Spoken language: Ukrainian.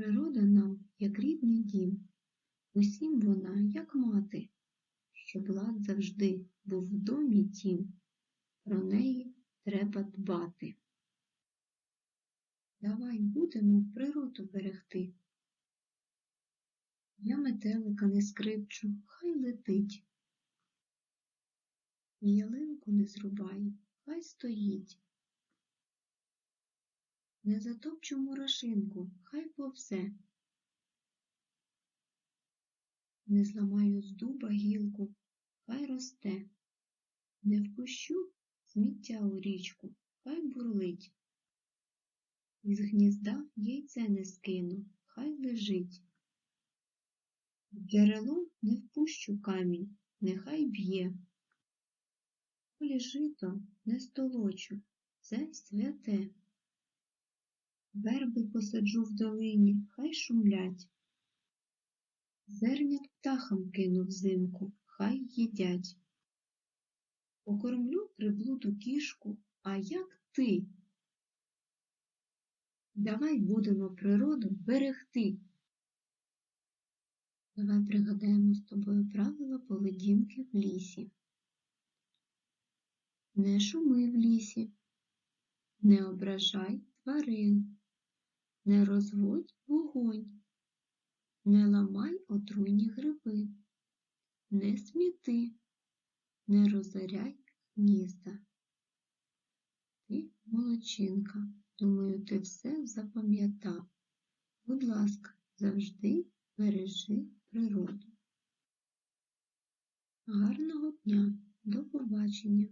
Природа нам, як рідний дім, усім вона, як мати, щоб лад завжди був в домі тім, про неї треба дбати. Давай будемо природу берегти. Я метелика не скрипчу, хай летить. Ялинку не зрубаю, хай стоїть. Не затопчу мурашинку, хай повзе. Не зламаю з дуба гілку, хай росте. Не впущу сміття у річку, хай бурлить. Із гнізда яйце не скину, хай лежить. В джерело не впущу камінь, нехай б'є. Полі жито не столочу, це святе. Верби посаджу в долині, хай шумлять. Зернят птахам кину взимку, хай їдять. Покормлю приблуду кішку, а як ти? Давай будемо природу берегти. Давай пригадаємо з тобою правила поведінки в лісі. Не шуми в лісі, не ображай тварин, не розводь вогонь, не ламай отруйні гриби, не сміти, не розоряй гнізда. Ти молодчинка, думаю, ти все запам'ятав. Будь ласка, завжди бережи природу. Гарного дня, до побачення!